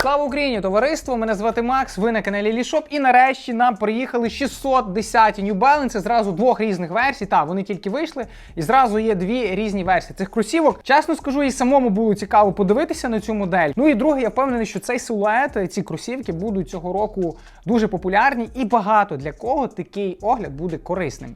Слава Україні, товариство! Мене звати Макс. Ви на каналі Лішоп. І нарешті нам приїхали 610 New Balance зразу двох різних версій. Та вони тільки вийшли, і зразу є дві різні версії цих кросівок. Чесно скажу, і самому було цікаво подивитися на цю модель. Ну і друге, я впевнений, що цей силует, ці кросівки будуть цього року дуже популярні і багато для кого такий огляд буде корисним.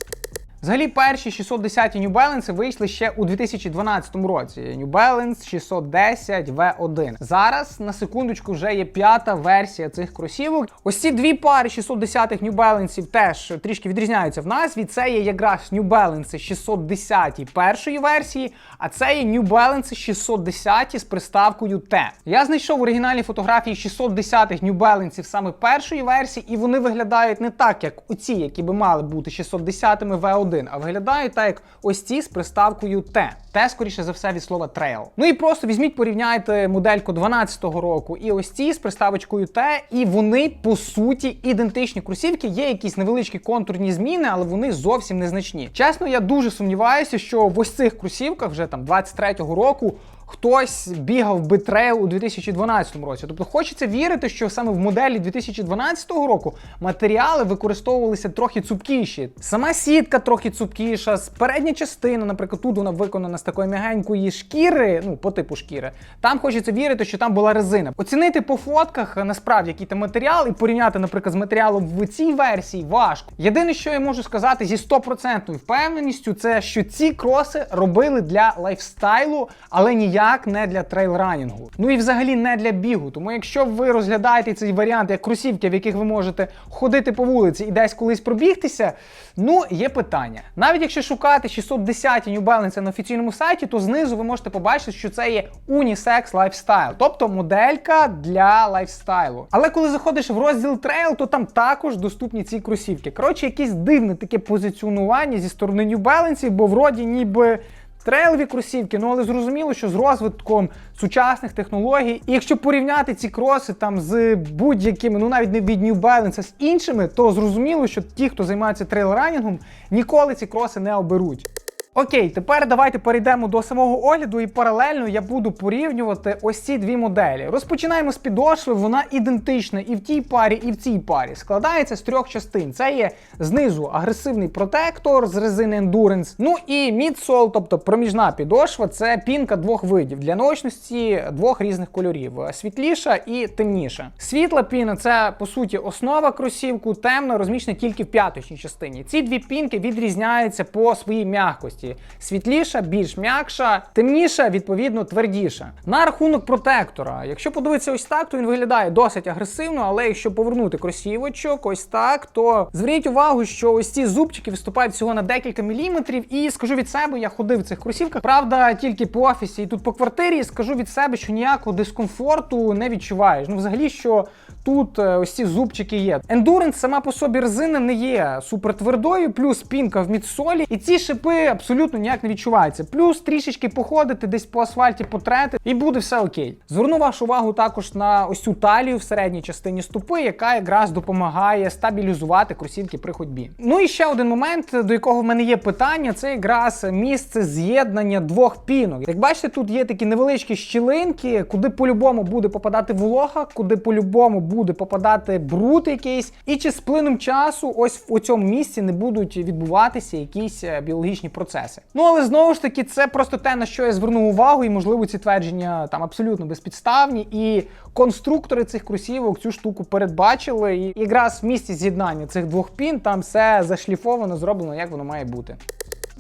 Взагалі, перші 610 New Balance вийшли ще у 2012 році. New Balance 610 V1. Зараз на секундочку вже є п'ята версія цих кросівок. Ось ці дві пари 610 New Balance теж трішки відрізняються в назві. Це є якраз New Balance 610 першої версії, а це є New Balance 610 з приставкою T. Я знайшов оригінальні фотографії 610 New Balance саме першої версії, і вони виглядають не так, як оці, які би мали бути 610 V1 а виглядають так, як ось ці з приставкою Т. Те, скоріше за все, від слова трейл. Ну і просто візьміть, порівняйте модельку 12-го року і ось ці з приставочкою Т, і вони по суті ідентичні кросівки. Є якісь невеличкі контурні зміни, але вони зовсім незначні. Чесно, я дуже сумніваюся, що в ось цих кросівках вже там 23-го року. Хтось бігав би трейл у 2012 році. Тобто хочеться вірити, що саме в моделі 2012 року матеріали використовувалися трохи цупкіші. Сама сітка трохи цупкіша, передня частина, наприклад, тут вона виконана з такої м'ягенької шкіри, ну по типу шкіри. Там хочеться вірити, що там була резина. Оцінити по фотках насправді який там матеріал і порівняти, наприклад, з матеріалом в цій версії важко. Єдине, що я можу сказати зі 100% впевненістю, це що ці кроси робили для лайфстайлу, але ніяк не для трейлранінгу. Ну і взагалі не для бігу. Тому якщо ви розглядаєте цей варіант як кросівки, в яких ви можете ходити по вулиці і десь колись пробігтися, ну є питання. Навіть якщо шукати 610 New Balance на офіційному сайті, то знизу ви можете побачити, що це є Unisex Lifestyle, тобто моделька для лайфстайлу. Але коли заходиш в розділ трейл, то там також доступні ці кросівки. Коротше, якесь дивне таке позиціонування зі сторони New Balance, бо вроді ніби. Трейлові кросівки, ну але зрозуміло, що з розвитком сучасних технологій, і якщо порівняти ці кроси там з будь-якими, ну навіть не від New Balance, а з іншими, то зрозуміло, що ті, хто займається трейл-ранінгом, ніколи ці кроси не оберуть. Окей, тепер давайте перейдемо до самого огляду, і паралельно я буду порівнювати ось ці дві моделі. Розпочинаємо з підошви, вона ідентична і в тій парі, і в цій парі. Складається з трьох частин. Це є знизу агресивний протектор з резини Endurance. Ну і мідсол, тобто проміжна підошва, це пінка двох видів для наочності двох різних кольорів: світліша і темніша. Світла піна це по суті основа кросівку, темна розміщена тільки в п'яточній частині. Ці дві пінки відрізняються по своїй м'якості світліша, більш м'якша, темніша, відповідно, твердіша. На рахунок протектора, якщо подивитися ось так, то він виглядає досить агресивно, але якщо повернути кросівочок, ось так, то зверніть увагу, що ось ці зубчики виступають всього на декілька міліметрів. І скажу від себе, я ходив в цих кросівках. Правда, тільки по офісі і тут по квартирі скажу від себе, що ніякого дискомфорту не відчуваєш. Ну, взагалі, що. Тут е, ось ці зубчики є. Endurance сама по собі резина не є супертвердою, плюс пінка в мідсолі, і ці шипи абсолютно ніяк не відчуваються. Плюс трішечки походити, десь по асфальті потрети, і буде все окей. Зверну вашу увагу також на ось цю талію в середній частині стопи, яка якраз допомагає стабілізувати кросівки при ходьбі. Ну і ще один момент, до якого в мене є питання, це якраз місце з'єднання двох пінок. Як бачите, тут є такі невеличкі щілинки, куди по-любому буде попадати волога, куди по-любому буде попадати бруд якийсь, і чи з плином часу ось в цьому місці не будуть відбуватися якісь е, біологічні процеси. Ну але знову ж таки, це просто те, на що я звернув увагу, і можливо ці твердження там абсолютно безпідставні. І конструктори цих кросівок цю штуку передбачили. І якраз в місці з'єднання цих двох пін там все зашліфовано, зроблено, як воно має бути.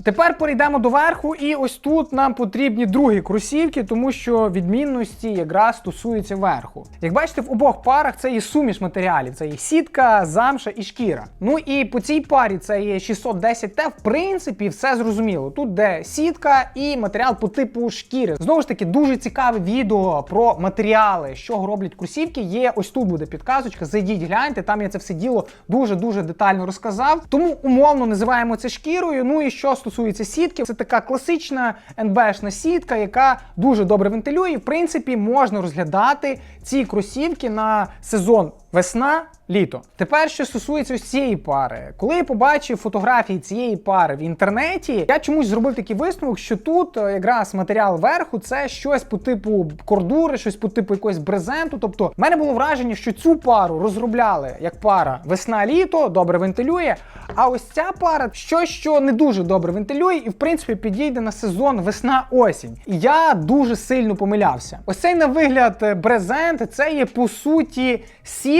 Тепер перейдемо до верху, і ось тут нам потрібні другі кросівки, тому що відмінності якраз стосуються верху. Як бачите, в обох парах це є суміш матеріалів: це є сітка, замша і шкіра. Ну і по цій парі це є 610T, в принципі, все зрозуміло. Тут де сітка і матеріал по типу шкіри. Знову ж таки, дуже цікаве відео про матеріали, що роблять кросівки. Є ось тут буде підказочка. Зайдіть, гляньте, там я це все діло дуже-дуже детально розказав. Тому умовно називаємо це шкірою. Ну і що стосується сітки, це така класична НБшна сітка, яка дуже добре вентилює. І, в принципі, можна розглядати ці кросівки на сезон весна. літо. Тепер, що стосується ось цієї пари, коли я побачив фотографії цієї пари в інтернеті, я чомусь зробив такий висновок, що тут е, якраз матеріал верху це щось по типу кордури, щось по типу якогось брезенту. Тобто, в мене було враження, що цю пару розробляли як пара весна-літо, добре вентилює. А ось ця пара щось, що не дуже добре вентилює, і в принципі підійде на сезон весна-осінь. І я дуже сильно помилявся. Ось цей на вигляд е, брезент, це є по суті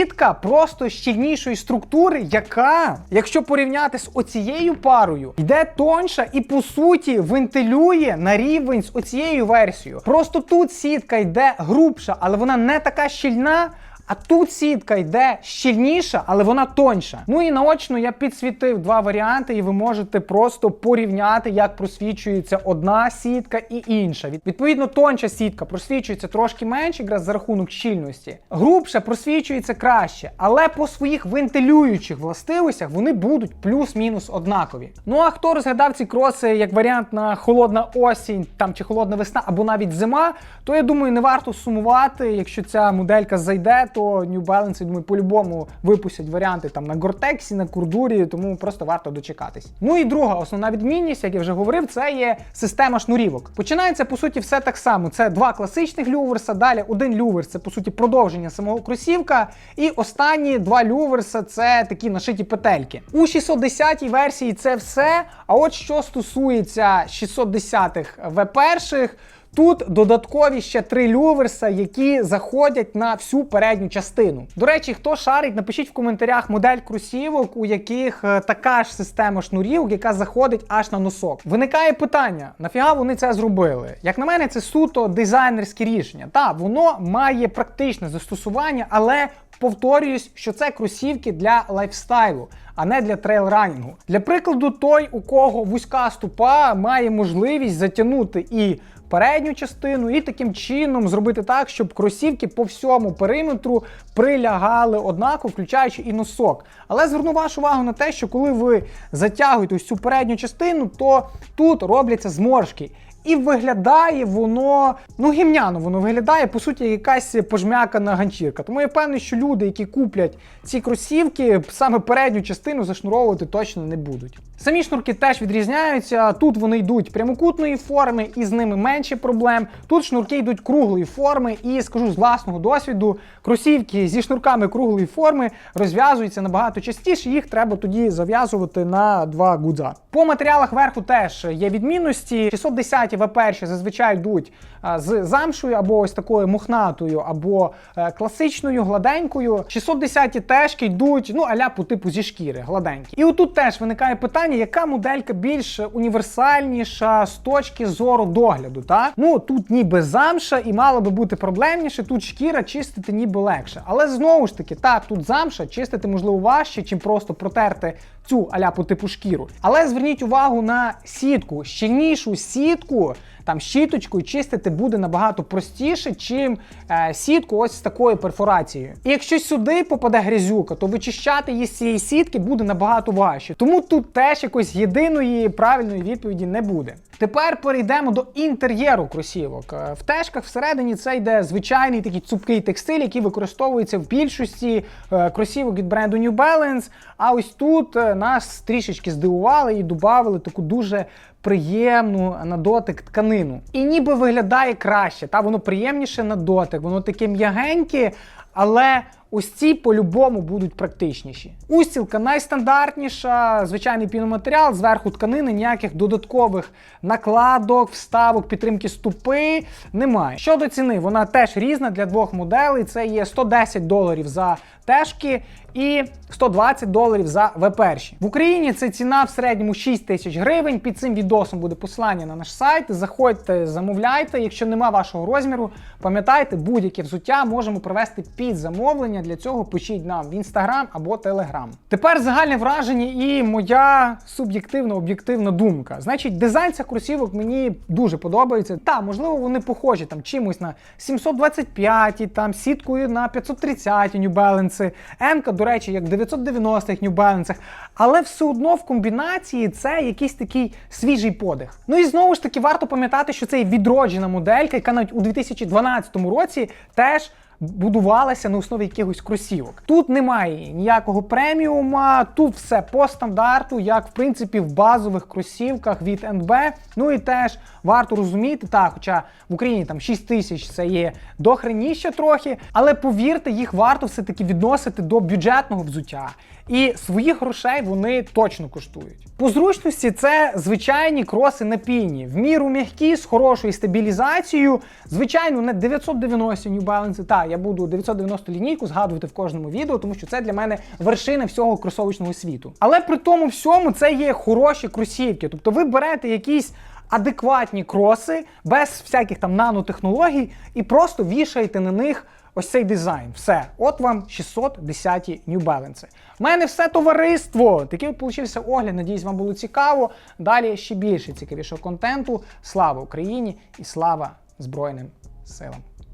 сітка просто щільнішої структури, яка, якщо порівняти з оцією парою, йде тонша і по суті вентилює на рівень з оцією версією. Просто тут сітка йде грубша, але вона не така щільна. А тут сітка йде щільніша, але вона тоньша. Ну і наочно я підсвітив два варіанти, і ви можете просто порівняти, як просвічується одна сітка і інша. Відповідно, тонча сітка просвічується трошки менше, якраз за рахунок щільності. Грубша просвічується краще, але по своїх вентилюючих властивостях вони будуть плюс-мінус однакові. Ну а хто розглядав ці кроси як варіант на холодна осінь там чи холодна весна, або навіть зима, то я думаю, не варто сумувати, якщо ця моделька зайде, то New Balance, я думаю, по-любому випустять варіанти там на Gore-Tex, на Курдурі, тому просто варто дочекатись. Ну і друга основна відмінність, як я вже говорив, це є система шнурівок. Починається по суті все так само. Це два класичних люверса. Далі один люверс це по суті продовження самого кросівка. І останні два люверса це такі нашиті петельки. У 610 версії це все. А от що стосується 610-х V1, Тут додаткові ще три люверса, які заходять на всю передню частину. До речі, хто шарить, напишіть в коментарях модель кросівок, у яких е, така ж система шнурів, яка заходить аж на носок. Виникає питання: нафіга вони це зробили? Як на мене, це суто дизайнерське рішення. Так, воно має практичне застосування, але повторююсь, що це кросівки для лайфстайлу. А не для трейлранінгу. Для прикладу, той, у кого вузька ступа, має можливість затягнути і передню частину, і таким чином зробити так, щоб кросівки по всьому периметру прилягали однаково, включаючи і носок. Але зверну вашу увагу на те, що коли ви затягуєте ось цю передню частину, то тут робляться зморшки. І виглядає воно, ну гімняно воно виглядає, по суті, якась пожмякана ганчірка. Тому я певний, що люди, які куплять ці кросівки, саме передню частину зашнуровувати точно не будуть. Самі шнурки теж відрізняються. Тут вони йдуть прямокутної форми, і з ними менше проблем. Тут шнурки йдуть круглої форми, і скажу з власного досвіду, кросівки зі шнурками круглої форми розв'язуються набагато частіше. Їх треба тоді зав'язувати на два гудза. По матеріалах верху теж є відмінності. 610 V1 зазвичай йдуть з замшою або ось такою мохнатою, або е, класичною, гладенькою. 610 теж йдуть, ну аля по типу зі шкіри, гладенькі. І отут теж виникає питання, яка моделька більш універсальніша з точки зору догляду. Та? Ну тут ніби замша і мало би бути проблемніше. Тут шкіра чистити ніби легше. Але знову ж таки, та тут замша чистити можливо важче, чим просто протерти цю аля по типу шкіру. Але зверніть увагу на сітку, щільнішу сітку. Там щіточкою чистити буде набагато простіше, чим е, сітку ось з такою перфорацією. І якщо сюди попаде грязюка, то вичищати її з цієї сітки буде набагато важче. Тому тут теж якоїсь єдиної правильної відповіді не буде. Тепер перейдемо до інтер'єру кросівок. Е, В тежках всередині це йде звичайний такий цупкий текстиль, який використовується в більшості е, кросівок від бренду New Balance. А ось тут е, нас трішечки здивували і додали таку дуже приємну на дотик тканину. І ніби виглядає краще, та воно приємніше на дотик, воно таке м'ягеньке, але ось ці по-любому будуть практичніші. Устілка найстандартніша, звичайний піноматеріал, зверху тканини, ніяких додаткових накладок, вставок, підтримки ступи немає. Щодо ціни, вона теж різна для двох моделей. Це є 110 доларів за тежки і 120 доларів за В1. В Україні це ціна в середньому 6 тисяч гривень. Під цим відосом буде посилання на наш сайт. Заходьте, замовляйте. Якщо нема вашого розміру, пам'ятайте, будь-яке взуття можемо провести під замовлення. Для цього пишіть нам в інстаграм або телеграм. Тепер загальне враження і моя суб'єктивна об'єктивна думка. Значить, дизайн цих кросівок мені дуже подобається. Та, можливо, вони похожі там чимось на 725, там сіткою на 530 New Balance, М-ка, до речі, як в 990-х New Balance, але все одно в комбінації це якийсь такий свіжий подих. Ну і знову ж таки варто пам'ятати, що це відроджена моделька, яка навіть у 2012 році теж будувалася на основі якихось кросівок. Тут немає ніякого преміума, тут все по стандарту, як в принципі в базових кросівках від НБ. Ну і теж варто розуміти, так, хоча в Україні там 6 тисяч це є дохреніще трохи, але повірте, їх варто все-таки відносити до бюджетного взуття. І своїх грошей вони точно коштують. По зручності це звичайні кроси на піні, в міру м'які, з хорошою стабілізацією. Звичайно, не 990 New Balance. Так, я буду 990 лінійку згадувати в кожному відео, тому що це для мене вершина всього кросовочного світу. Але при тому всьому це є хороші кросівки. Тобто ви берете якісь адекватні кроси без всяких там нанотехнологій і просто вішаєте на них. Ось цей дизайн. Все. От вам 610 New Balance. У мене все товариство. Такий от получився огляд. Надіюсь, вам було цікаво. Далі ще більше цікавішого контенту. Слава Україні і слава Збройним силам!